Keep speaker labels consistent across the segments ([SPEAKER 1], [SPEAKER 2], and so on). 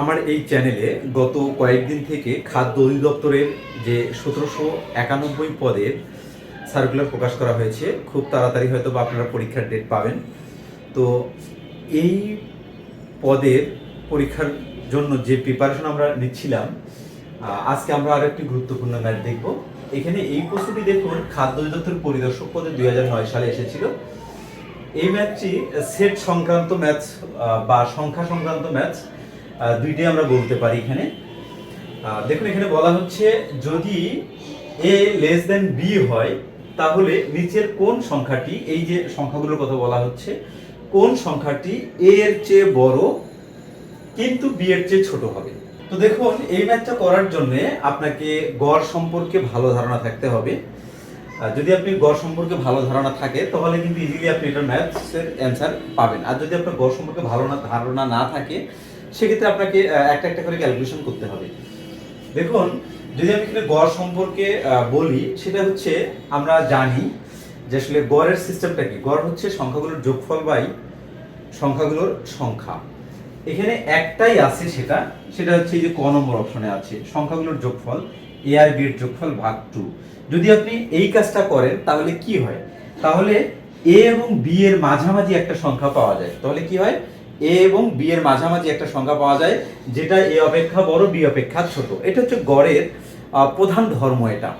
[SPEAKER 1] আমার এই চ্যানেলে গত কয়েকদিন থেকে খাদ্য অধিদপ্তরের যে সতেরোশো একানব্বই পদের সার্কুলার প্রকাশ করা হয়েছে, খুব তাড়াতাড়ি হয়তো বা আপনারা পরীক্ষার ডেট পাবেন। তো এই পদের পরীক্ষার জন্য যে প্রিপারেশন আমরা নিচ্ছিলাম আজকে আমরা আরও একটি গুরুত্বপূর্ণ ম্যাচ দেখব। এখানে এই প্রশ্নটি দেখুন, খাদ্য অধিদপ্তর পরিদর্শক পদে দুই নয় সালে এসেছিল। এই ম্যাচটি সেট সংক্রান্ত ম্যাচ বা সংখ্যা সংক্রান্ত ম্যাচ দুইটাই আমরা বলতে পারি এখানে। দেখুন, এখানে বলা হচ্ছে যদি এ লেস দেন বি হয়, তাহলে নিচের কোন সংখ্যাটি, এই যে সংখ্যাগুলোর কথা বলা হচ্ছে, কোন সংখ্যাটি এ এর চেয়ে বড়, কিন্তু বি এর চেয়ে ছোট হবে? তো দেখুন, এই ম্যাচটা করার জন্য আপনাকে গড় সম্পর্কে ভালো ধারণা থাকতে হবে। যদি আপনি গড় সম্পর্কে ভালো ধারণা থাকে, তাহলে কিন্তু ইজিলি আপনি এটা ম্যাথসের অ্যান্সার পাবেন। আর যদি আপনার গড় সম্পর্কে ভালো না, ধারণা না থাকে সেক্ষেত্রে আপনাকে একটা একটা করে ক্যালকুলেশন করতে হবে। দেখুন, যদি আমি এখানে গড় সম্পর্কে বলি, সেটা হচ্ছে, আমরা জানি যে আসলে গড়ের সিস্টেমটা কি? গড় হচ্ছে সংখ্যাগুলোর যোগফল বাই সংখ্যাগুলোর সংখ্যা। এখানে একটাই আছে সেটা সেটা হচ্ছে এই যে ক নম্বর অপশনে আছে, সংখ্যাগুলোর যোগফল এ আর বি এর যোগফল ভাগ টু যদি আপনি এই কাজটা করেন, তাহলে কি হয়? তাহলে এ এবং বি এর মাঝামাঝি একটা সংখ্যা পাওয়া যায়। তাহলে কি হয়? এ এবং বি এর মাঝামাঝি একটা সংখ্যা পাওয়া যায়, যেটা এ অপেক্ষা বড় বি অপেক্ষা ছোট। এটা হচ্ছে গড়ের প্রধান ধর্ম এটা।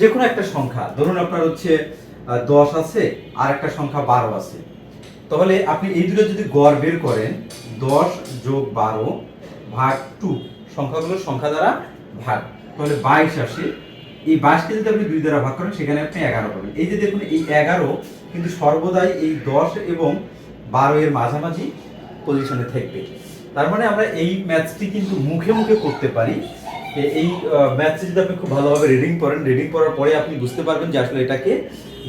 [SPEAKER 1] যে কোনো একটা সংখ্যা, ধরুন আপনার হচ্ছে দশ আছে, আর একটা সংখ্যা বারো আছে। তাহলে আপনি এই দুটো যদি গড় বের করেন, দশ যোগ বারো ভাগ টু সংখ্যাগুলোর সংখ্যা দ্বারা ভাগ। তাহলে বাইশ আসে। এই বাইশকে যদি আপনি দুই দ্বারা ভাগ করেন, সেখানে আপনি এগারো পাবেন। এই যে দেখুন, এই এগারো কিন্তু সর্বদাই এই দশ এবং বারো এর মাঝামাঝি পজিশনে থাকবে। তার মানে আমরা এই ম্যাথসটি কিন্তু মুখে মুখে করতে পারি। এই ম্যাথসটি যদি আপনি খুব ভালোভাবে রিডিং করেন রিডিং করার পরে আপনি বুঝতে পারবেন যে আসলে এটাকে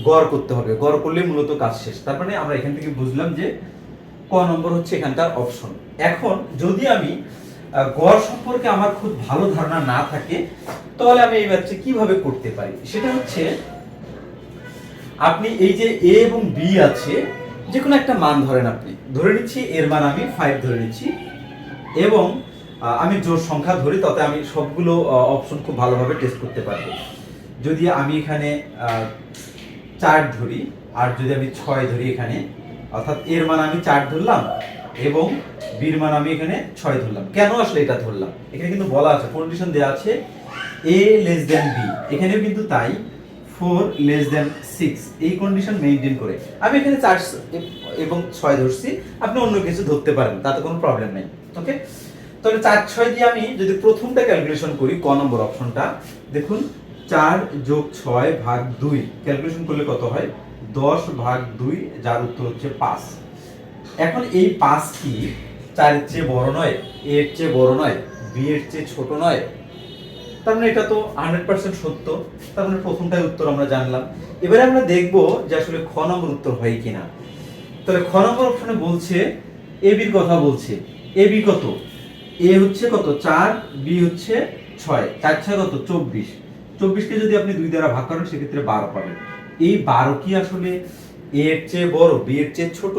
[SPEAKER 1] গড় করতে হবে। গড় করলে মূলত কাজ শেষ। তার মানে আমরা এখান থেকে বুঝলাম যে ক নম্বর হচ্ছে এখানকার অপশন এখন যদি আমি গড় সম্পর্কে আমার খুব ভালো ধারণা না থাকে, তাহলে আমি এই ম্যাথটি কীভাবে করতে পারি? সেটা হচ্ছে, আপনি এই যে এ এবং বি আছে যে কোনো একটা মান ধরেন আপনি। ধরে নিচ্ছি, এর মান আমি ফাইভ ধরে নিচ্ছি। এবং আমি জোর সংখ্যা ধরি, তাতে আমি সবগুলো অপশন খুব ভালোভাবে টেস্ট করতে পারব। যদি আমি এখানে চার ধরি, আর যদি আমি ছয় ধরি এখানে, অর্থাৎ এর মান আমি চার ধরলাম, এবং বির মান আমি এখানে ছয় ধরলাম। কেন আসলে এটা ধরলাম? এখানে কিন্তু বলা আছে কন্ডিশন দেওয়া আছে এ লেস দেন বি এখানেও কিন্তু তাই। ফোর লেস দেন সিক্স এই কন্ডিশন মেনটেন করে। আমি এখানে চার এবং ছয় ধরছি, আপনি অন্য কিছু ধরতে পারেন, তাতে কোনো প্রবলেম নেই ওকে তাহলে চার, ছয় দিয়ে আমি যদি প্রথমটা ক্যালকুলেশন করি, ক নম্বর অপশনটা, দেখুন, চার যোগ ছয় ভাগ দুই ক্যালকুলেশন করলে কত হয়? দশ ভাগ দুই, যার উত্তর হচ্ছে পাঁচ। এখন এই পাঁচ কি? চারের চেয়ে বড় নয়, এর চেয়ে বড় নয়, বি এর চেয়ে ছোট নয় তার মানে এটা তো হান্ড্রেড পার্সেন্ট সত্য। তার মানে প্রথমটাই উত্তর আমরা জানলাম। এবারে আমরা দেখব যে আসলে খ নম্বর উত্তর হয় কিনা। তাহলে খ নম্বর অপশনে বলছে এ বির কথা বলছে। এ বি কত? এ হচ্ছে কত? চার বি হচ্ছে ছয়। চার ছয় কত? চব্বিশ। চব্বিশকে যদি আপনি দুই দ্বারা ভাগ করেন, সেক্ষেত্রে বারো পাবেন। এই বারো কি আসলে এ এর চেয়ে বড় বি এর চেয়ে ছোট?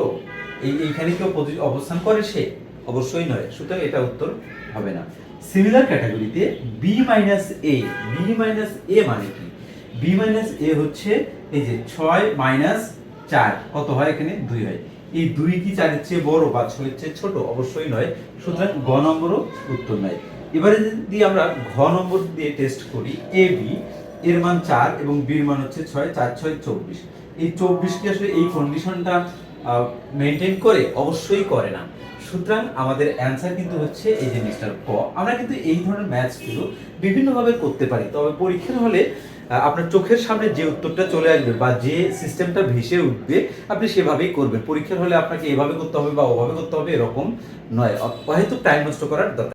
[SPEAKER 1] এই, এইখানে কেউ অবস্থান করে সে? অবশ্যই নয়। সুতরাং এটা উত্তর হবে না। সিমিলার ক্যাটাগরিতে B minus A B minus A মানে কি? বি মাইনাস এ হচ্ছে এই যে ছয় মাইনাস চার। কত হয় এখানে? দুই হয়। এই দুই কি চারের চেয়ে বড় বা ছয়ের চেয়ে ছোট? অবশ্যই নয়। সুতরাং গ নম্বরও উত্তর নয়। এবারে যদি আমরা ঘ নম্বর দিয়ে টেস্ট করি এ বি এর মান চার এবং বির মান হচ্ছে ছয়, চার, ছয়, চব্বিশ। এই চব্বিশ কি আসলে এই কন্ডিশনটা মেনটেন করে অবশ্যই করে না। সুতরাং আমাদের অ্যান্সার কিন্তু হচ্ছে এই যে মিস্টার ক। আমরা কিন্তু এই ধরনের ম্যাথসগুলো বিভিন্নভাবে করতে পারি। তবে পরীক্ষার হলে আপনার চোখের সামনে যে উত্তরটা চলে আসবে বা যে সিস্টেমটা ভেসে উঠবে, আপনি সেভাবেই করবেন। পরীক্ষার হলে আপনাকে এভাবে করতে হবে বা ওভাবে করতে হবে এরকম নয়। হয়তো টাইম নষ্ট করার দরকার